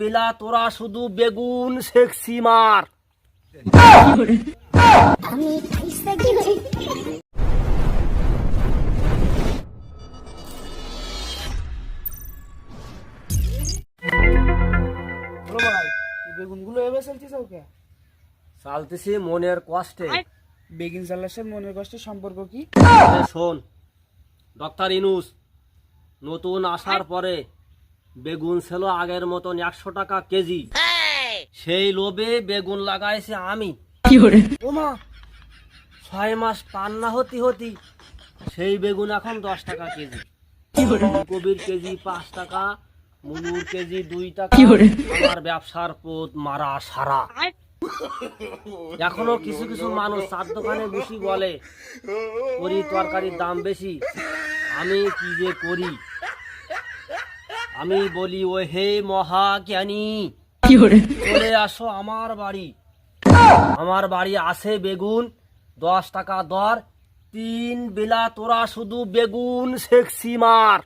বেলা তোরা শুধু বেগুন সেক্সি মার। বেগুনগুলো এবার চলছিস ওকে চালতেছি মনের কষ্টে। বেগুন চালার সাথে মনের কষ্টের সম্পর্ক কি? শোন ডক্টর ইনুস নতুন আসার পরে বেগুন ছিল আগের মতন একশো টাকা কেজি। সেই লোভে বেগুন লাগাইছে আমি। ছয় মাস পান না হতি হতি সেই বেগুন এখন দশ টাকা কেজি। কবির কেজি পাঁচ টাকা মুলুর কেজি দুই টাকা। আমার ব্যবসার পথ মারা সারা। এখনও কিছু কিছু মানুষ চার দোকানে বসি বলে করি তরকারির দাম বেশি আমি কি যে করি? আমি বলি ও হে মহাজ্ঞানী চলে আসো আমার বাড়ি। আমার বাড়ি আছে বেগুন দশ টাকা দর। তিন বেলা তোরা শুধু বেগুন সেক্সি মার